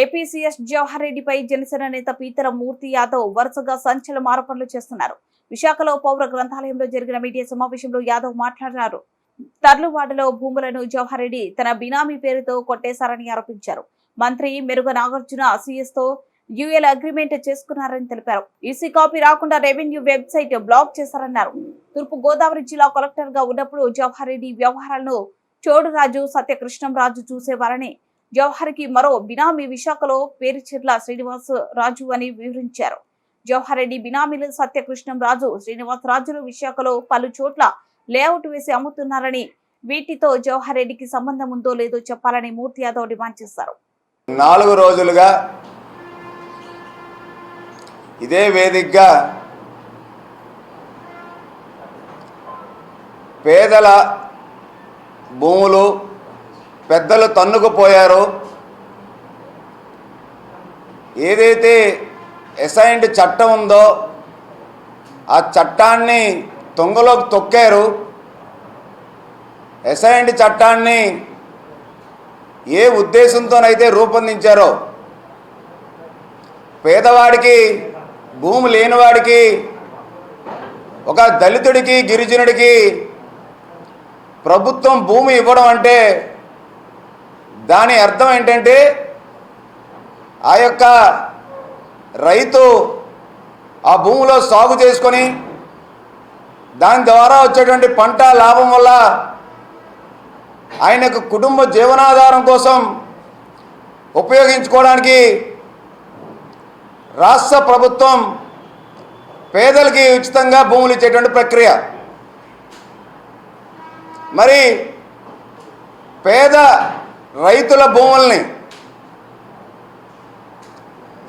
AP CS Jawahar రెడ్డిపై జనసేన నేత పీతర మూర్తి యాదవ్ వరుసగా సంచలన ఆరోపణలు చేస్తున్నారు. విశాఖలో పౌర గ్రంథాలయంలో జరిగిన మీడియా సమావేశంలో యాదవ్ మాట్లాడారు. తర్లువాడలో భూములను జవహర్ రెడ్డి తన బినామీ పేరుతో కొట్టేశారని ఆరోపించారు. మంత్రి మెరుగ నాగార్జున సీఎస్తో యుఎల్ అగ్రిమెంట్ చేసుకున్నారని తెలిపారు. ఈసీ కాపీ రాకుండా రెవెన్యూ వెబ్సైట్ బ్లాక్ చేశారన్నారు. తూర్పు గోదావరి జిల్లా కలెక్టర్గా ఉన్నప్పుడు జవహర్ రెడ్డి వ్యవహారాలను చోడురాజు సత్యకృష్ణం రాజు చూసేవారని జవహర్కి మరో బినామీ విశాఖలో పేరుచెర్ల శ్రీనివాస్ రాజు అని వివరించారు. జవహర్ రెడ్డి బినామీలు సత్యకృష్ణం రాజు శ్రీనివాస్ రాజును విశాఖలో పలు చోట్ల లేఅవుట్ వేసి అమ్ముతున్నారని వీటితో జవహర్ రెడ్డికి సంబంధం ఉందో లేదో చెప్పాలని మూర్తి యాదవ్ డిమాండ్ చేశారు. నాలుగు రోజులుగా ఇదే వేదికగా పేదల భూములు పెద్దలు తన్నుకుపోయారు. ఏదైతే అసైన్డ్ చట్టం ఉందో ఆ చట్టాన్ని తొంగలోకి తొక్కారు. అసైన్డ్ చట్టాన్ని ఏ ఉద్దేశంతోనైతే రూపొందించారో పేదవాడికి భూమి లేనివాడికి ఒక దళితుడికి గిరిజనుడికి ప్రభుత్వం భూమి ఇవ్వడం అంటే దాని అర్థం ఏంటంటే ఆ యొక్క రైతు ఆ భూమిలో సాగు చేసుకొని దాని ద్వారా వచ్చేటువంటి పంట లాభం వల్ల ఆయన కుటుంబ జీవనాధారం కోసం ఉపయోగించుకోవడానికి రాష్ట్ర ప్రభుత్వం పేదలకి ఉచితంగా భూములు ఇచ్చేటువంటి ప్రక్రియ. మరి పేద రైతుల భూముల్ని.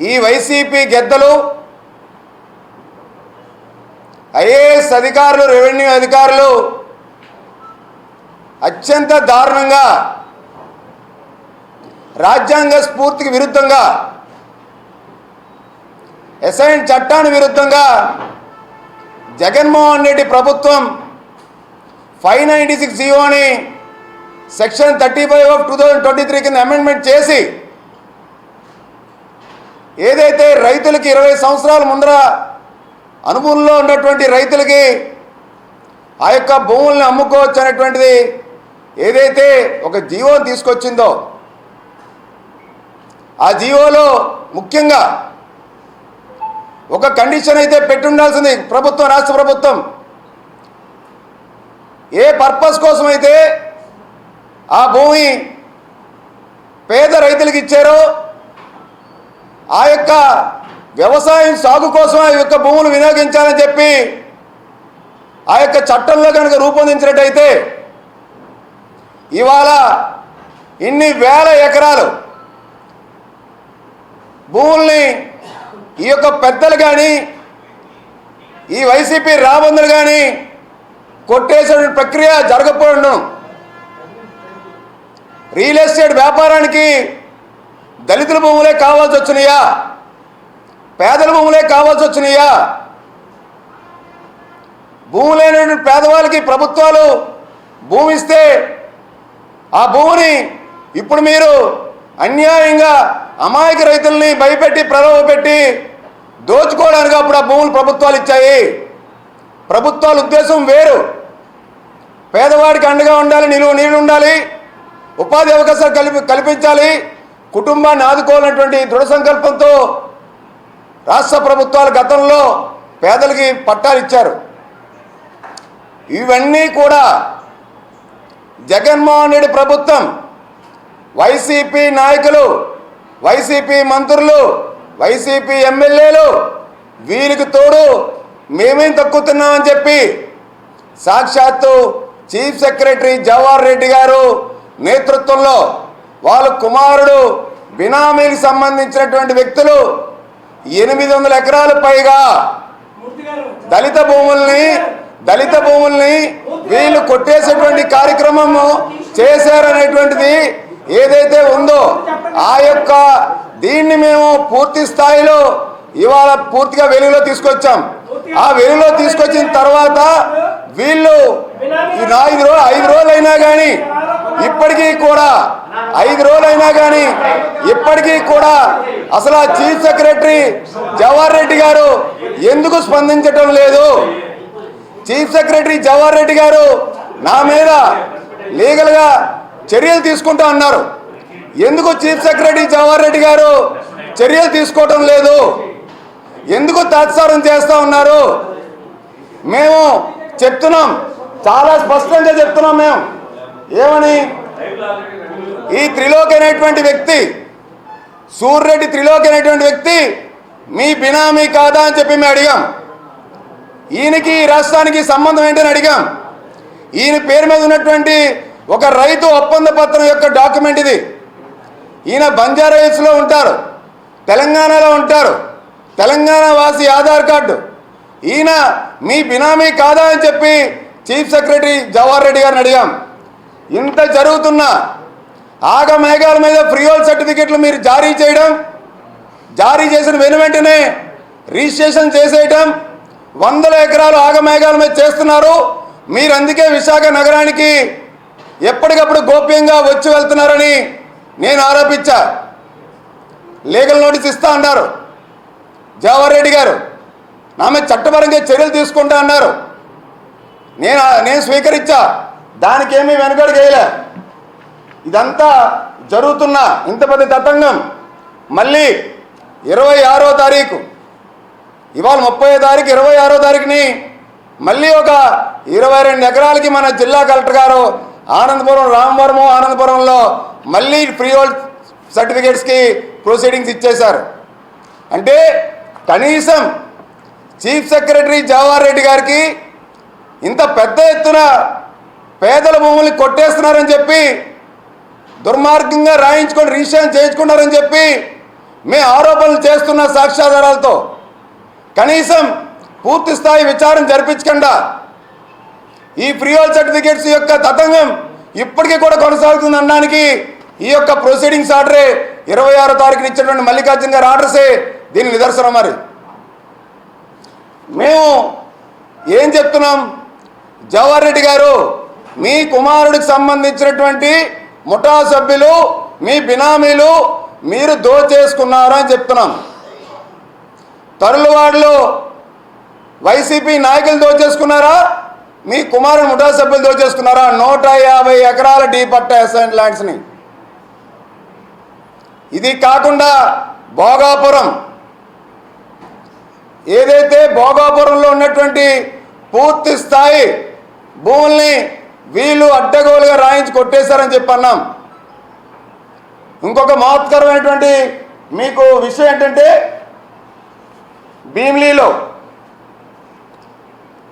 ఈ వైసీపీ గెద్దలు ఐఏఎస్ అధికారులు రెవెన్యూ అధికారులు అత్యంత దారుణంగా రాజ్యాంగ స్ఫూర్తికి విరుద్ధంగా ఎస్ఐన్ చట్టానికి విరుద్ధంగా జగన్మోహన్ రెడ్డి ప్రభుత్వం ఫైవ్ నైంటీ సిక్స్ జీవోని section thirty five of two thousand twenty three కింద అమెండ్మెంట్ చేసి ఏదైతే రైతులకి ఇరవై సంవత్సరాల ముందర అనుభవంలో ఉన్నటువంటి రైతులకి ఆ యొక్క భూముల్ని అమ్ముకోవచ్చు అనేటువంటిది ఏదైతే ఒక జీవోని తీసుకొచ్చిందో ఆ జీవోలో ముఖ్యంగా ఒక కండిషన్ అయితే పెట్టుండాల్సింది ప్రభుత్వం రాష్ట్ర ప్రభుత్వం. ఏ పర్పస్ కోసం అయితే ఆ భూమి పేద రైతులకు ఇచ్చారో. ఆ యొక్క వ్యవసాయం సాగు కోసం ఆ యొక్క భూములు వినియోగించాలని చెప్పి ఆ యొక్క చట్టంలో కనుక రూపొందించినట్టయితే ఇవాళ ఇన్ని వేల ఎకరాలు భూముల్ని ఈ యొక్క పెద్దలు కానీ ఈ వైసీపీ రాబందులు కానీ కొట్టేసే ప్రక్రియ జరగకపోవడం రియల్ ఎస్టేట్ వ్యాపారానికి దళితుల భూములే కావాల్సి వచ్చినాయా పేదల భూములే కావాల్సి వచ్చినాయా భూమి లేనటువంటి పేదవాళ్ళకి ప్రభుత్వాలు భూమి ఇస్తే ఆ భూమిని ఇప్పుడు మీరు అన్యాయంగా అమాయక రైతుల్ని భయపెట్టి ప్రలోభపెట్టి దోచుకోవడానికి అప్పుడు ఆ భూములు ప్రభుత్వాలు ఇచ్చాయి. ప్రభుత్వాల ఉద్దేశం వేరు. పేదవాడికి అండగా ఉండాలి నిలువ నీళ్ళు ఉండాలి. ఉపాధి అవకాశాలు కల్పి కల్పించాలి. కుటుంబాన్ని ఆదుకోవాలన్నటువంటి దృఢ సంకల్పంతో రాష్ట్ర ప్రభుత్వాలు గతంలో పేదలకి పట్టాలు ఇచ్చారు. ఇవన్నీ కూడా జగన్మోహన్ రెడ్డి ప్రభుత్వం వైసీపీ నాయకులు వైసీపీ మంత్రులు వైసీపీ ఎమ్మెల్యేలు వీరికి తోడు మేమేం తక్కుతున్నామని చెప్పి సాక్షాత్తు చీఫ్ సెక్రటరీ జవహర్ రెడ్డి గారు నేతృత్వంలో వాళ్ళ కుమారుడు బినామీకి సంబంధించినటువంటి వ్యక్తులు ఎనిమిది వందల ఎకరాలు పైగా దళిత భూముల్ని దళిత భూముల్ని వీళ్ళు కొట్టేసేటువంటి కార్యక్రమము చేశారనేటువంటిది ఏదైతే ఉందో ఆ యొక్క దీన్ని మేము పూర్తి స్థాయిలో ఇవాళ పూర్తిగా వెలుగులో తీసుకొచ్చాం. ఆ వెలుగులో తీసుకొచ్చిన వీళ్ళు ఈ నాలుగు రోజు ఐదు రోజులు అయినా కానీ ఇప్పటికీ కూడా ఐదు రోజులైనా కానీ ఇప్పటికీ కూడా అసలు ఆ చీఫ్ సెక్రటరీ జవహర్ రెడ్డి గారు ఎందుకు స్పందించటం లేదు? చీఫ్ సెక్రటరీ జవహర్ రెడ్డి గారు నా మీద లీగల్గా చర్యలు తీసుకుంటా అన్నారు. ఎందుకు చీఫ్ సెక్రటరీ జవహర్ రెడ్డి గారు చర్యలు తీసుకోవటం లేదు? ఎందుకు తాత్సారం చేస్తూ ఉన్నారు? మేము చెప్తున్నాం. చాలా స్పష్టంగా చెప్తున్నాం మేము. ఏమని? ఈ త్రిలోక్ అనేటువంటి వ్యక్తి సూర్రెడ్డి త్రిలోక్ అనేటువంటి వ్యక్తి మీ బినామీ కాదా అని చెప్పి మేము అడిగాం. ఈయనకి ఈ రాష్ట్రానికి సంబంధం ఏంటని అడిగాం. ఈయన పేరు మీద ఉన్నటువంటి ఒక రైతు ఒప్పంద పత్రం యొక్క డాక్యుమెంట్ ఇది. ఈయన బంజారా హిల్స్లో ఉంటారు. తెలంగాణలో ఉంటారు. తెలంగాణ వాసి ఆధార్ కార్డు. ఈయన మీ బినామీ కాదా అని చెప్పి చీఫ్ సెక్రటరీ జవహర్ రెడ్డి గారిని అడిగాం. ఇంత జరుగుతున్నా ఆగ మేఘాల మీద ఫ్రీహోల్ సర్టిఫికెట్లు మీరు జారీ చేయడం జారీ చేసిన వెను వెంటనే రిజిస్ట్రేషన్ చేసేయటం వందల ఎకరాలు ఆగమేఘాల మీద చేస్తున్నారు. మీరు అందుకే విశాఖ నగరానికి ఎప్పటికప్పుడు గోప్యంగా వచ్చి వెళ్తున్నారని నేను ఆరోపించా. లీగల్ నోటీస్ ఇస్తా అన్నారు. జవహర్ రెడ్డి గారు నా మీద చట్టపరంగా చర్యలు తీసుకుంటా అన్నారు. నేను నేను స్వీకరించా. దానికి ఏమీ వెనుకడు చేయలే ఇదంతా జరుగుతున్న ఇంత పెద్ద తతంగం మళ్ళీ ఇరవై ఆరో తారీఖు. ఇవాళ ముప్పై తారీఖు ఇరవై ఆరో తారీఖుని మళ్ళీ ఒక ఇరవై రెండు ఎకరాలకి మన జిల్లా కలెక్టర్ గారు ఆనందపురం రామవరము ఆనందపురంలో మళ్ళీ ఫ్రీ హోల్డ్ సర్టిఫికేట్స్కి ప్రొసీడింగ్స్ ఇచ్చేశారు. అంటే కనీసం చీఫ్ సెక్రటరీ జవహర్ రెడ్డి గారికి ఇంత పెద్ద ఎత్తున పేదల భూముల్ని కొట్టేస్తున్నారని చెప్పి దుర్మార్గంగా రాయించుకొని రిజిస్ట్రేషన్ చేయించుకున్నారని చెప్పి మేము ఆరోపణలు చేస్తున్న సాక్ష్యాధారాలతో కనీసం పూర్తి స్థాయి విచారం జరిపించకుండా ఈ ఫ్రీహోల్ సర్టిఫికేట్స్ యొక్క తతంగం ఇప్పటికీ కూడా కొనసాగుతుంది అనడానికి ఈ యొక్క ప్రొసీడింగ్స్ ఆర్డరే ఇరవై ఆరో తారీఖున ఇచ్చినటువంటి మల్లికార్జున గారు ఆర్డర్సే దీని నిదర్శనం మరి. మేము ఏం చెప్తున్నాం? జవహర్ రెడ్డి గారు మీ కుమారుడికి సంబంధించినటువంటి ముఠా సభ్యులు మీ బినామీలు మీరు దోచేసుకున్నారు అని చెప్తున్నాం. తరులవాడలో వైసీపీ నాయకులు దోచేసుకున్నారా? మీ కుమారుడు ముఠా సభ్యులు దోచేసుకున్నారా? నూట యాభై ఎకరాల డీ పట్ట అసైన్ ల్యాండ్స్ని. ఇది కాకుండా భోగాపురం ఏదైతే భోగాపురంలో ఉన్నటువంటి పూర్తి స్థాయి భూముల్ని వీళ్ళు అడ్డగోలుగా రాయించి కొట్టేశారని చెప్పి అన్నాం ఇంకొక మహత్కరమైనటువంటి మీకు విషయం ఏంటంటే భీమిలీలో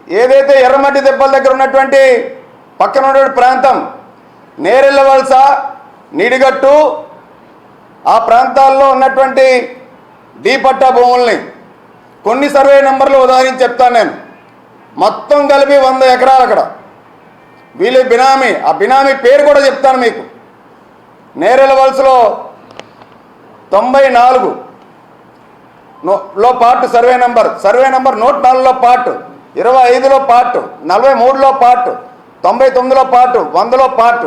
ఏదైతే ఎర్రమట్టి దెబ్బల దగ్గర ఉన్నటువంటి పక్కన ఉన్నటువంటి ప్రాంతం నేరెళ్ళ వలస నిడిగట్టు ఆ ప్రాంతాల్లో ఉన్నటువంటి డీపట్టా భూముల్ని కొన్ని సర్వే నెంబర్లు ఉదాహరించి చెప్తాను నేను. మొత్తం కలిపి వంద ఎకరాలు అక్కడ. వీళ్ళు బినామీ ఆ బినామీ పేరు కూడా చెప్తాను మీకు. నేరెల వలసలో తొంభై నాలుగు. నో- లో part survey number. Survey number నూట నాలుగులో పార్ట్ ఇరవై ఐదులో పార్ట్ నలభై మూడులో పార్ట్ తొంభై తొమ్మిదిలో పార్ట్ వందలో పార్ట్.